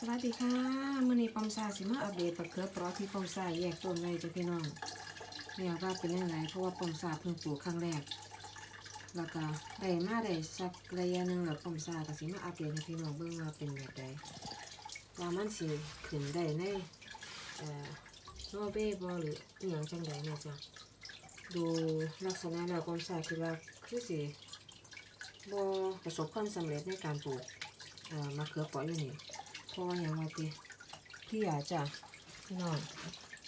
สวัสดีค่ะมื่อนี้ปอมซาสิมาอัปเดตปักเขือเปราะที่ปอมซาแยกต้นไว้จ้ะพี่น้องเรียกว่าเป็นยังไงเพราะว่าปอมซาเพิ่งปลูกครั้งแรก แล้วก็ได้มาได้สักระยะหนึ่งแล้วปอมซาก็สิมาอัปเดตให้พี่น้องเบิ่งว่าเป็นแบบใดว่ามันสิขึ้นได้ในเอ่อนอเวย์บ่หรืออหย่างจังใดเนี่ยจ้ะดูลักษณะแล้วปอมซาคิดว่าคือสิบ่ประสบความสำเร็จในการปลูกเอ่อมะเขือปราะอยู่นี่ เพราะว่าอย่างว่าติพี่อยากจะพี่น้อง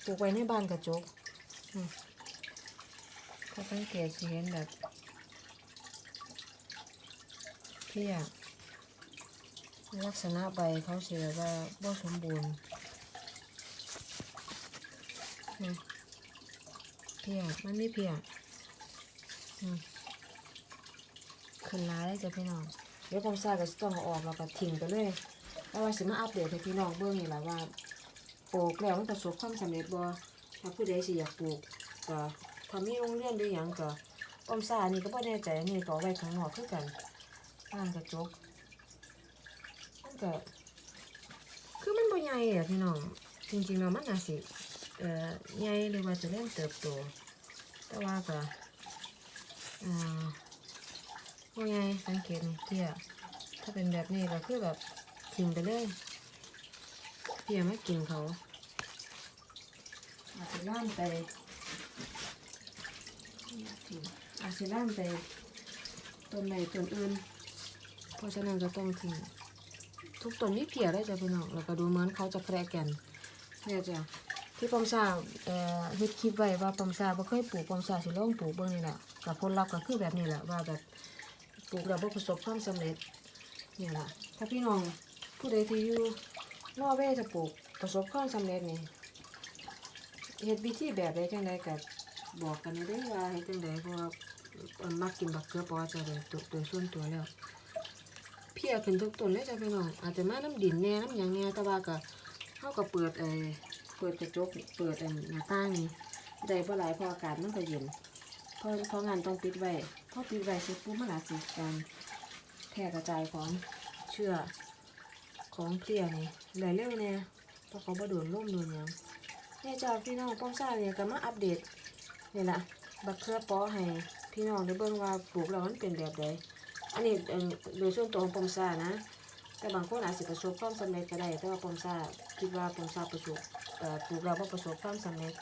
ปลูกไว้ในบ้านกระจกอืมเขาสังเกตสิเห็นแบบพี่อยากลักษณะใบเขาเสียว่าบ่สมบูรณ์นี่เพียกมันไม่เพียกอืมขึ้นร้ายจะพี่น้องเดี๋ยวผมใส่ก็สิต้องเอาออกแล้วก็ทิ้งไปเลย แล้วว่าสิมาอัปเดตให้พี่น้องเบิ่งนี่แหละว่าปลูกแล้วมันประสบความสำเร็จบ่ถ้าผู้ใดสิอยากปลูกก็ถ้ามีโรงเรียนหรือหยังก็อมซ่านี่ก็บ่แน่ใจนี่ก็เอไว้ข้างนอกคือกันบ้านกระจกมันก็คือมันบ่ใหญ่อะพี่น้องจริงๆแล้วมันน่าสิเอ่อใหญ่หรือว่าจะเริ่มเติบโตแต่ว่าก็อ่าบ่ใหญ่สังเกตนี่เตี้ยถ้าเป็นแบบนี้ก็คือแบบ ทิ้งไปเลยเพี่ยไม่กินเขาอาจจะล่ามไปอาจจะล่ามไปต้นไหนต้นอื่น เพราะฉะนั้นก็ต้องทิ้งทุกต้นนี้เพียได้จ้ะพี่น้องแล้วก็ดูเหมือนเขาจะแครแกันเนี่ยจ้ะที่ปอมซาเอ่อเฮ็ดคลิปไว้ว่าปอมซาบ่เคยปลูกปอมซาสิลองปลูกเบิ่งนี่แหละกับผลลัพธ์ก็คือแบบนี้แหละว่าแบบปลูกแล้วบ่ประสบความสำเร็จเนี่ยล่ะถ้าพี่น้อง ผู้ใดที่อยู่นอร์เวย์จะปลูกประสบความสำเร็จนี่เฮ็ดวิธีแบบใดจังใดก็บอกกันได้ว่าเฮ็ดจังใดเพราะว่ามักกินบักเกลือปอจะโดยตัวโดยส่วนตัวแล้วเพียขึ้นทุกต้นเลยจ้ะพี่น้องอาจจะมาน้ำดินแน่น้ำหยังแน่แต่ว่าก็เฮาก็เปิดไอ้เปิดกระจกเปิดไอ้หน้าต่างนี่ได้บ่หลายเพราะอากาศมันก็เย็นเพราะเพราะงานต้องปิดไว้พอปิดไว้เสร็จปุ๊บมันอาจสิการแพร่กระจายของเชื้อ ของเพลียนี่ไหลเร็วเนี่ยเพราะเขาบ่โดนร่มโดนยังเนี่ยจ้าพี่น้องป้อมซ่าเนี่ยก็มาอัปเดตนี่แหละบักเขือปอให้พี่น้องได้เบิ่งว่าปลูกแล้วมันเป็นแบบใดอันนี้โดยส่วนตัวของป้อมซ่านะแต่บางคนอาจสิประสบความสำเร็จก็ได้แต่ว่าป้อมซ่าคิดว่าป้อมซ่าประสบปลูกแล้วบ่ประสบความสำเร็จ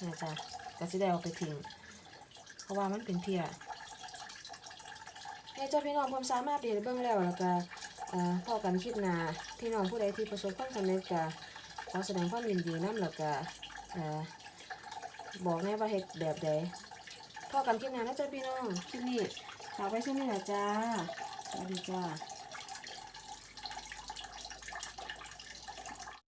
นี่จ้าก็สิได้เอาไปทิ้งเพราะว่ามันเป็นเพียเนี่ยจ้าพี่น้องป้อมซ่ามาอัปเดตให้เบิ่งแล้วแล้วก็ พ่อกันคลิปหนาพี่น้องผู้ใดที่ประสบความสำเร็จก็ขอแสดงความยินดีน้ำหลักก็บอกแน่ว่าเห็ดแบบใดพ่อกันคลิปหน้านะจ๊ะพี่น้องคลิปนี้ฝากไว้ช่วงนี้แหละจ้าสวัสดีจ้า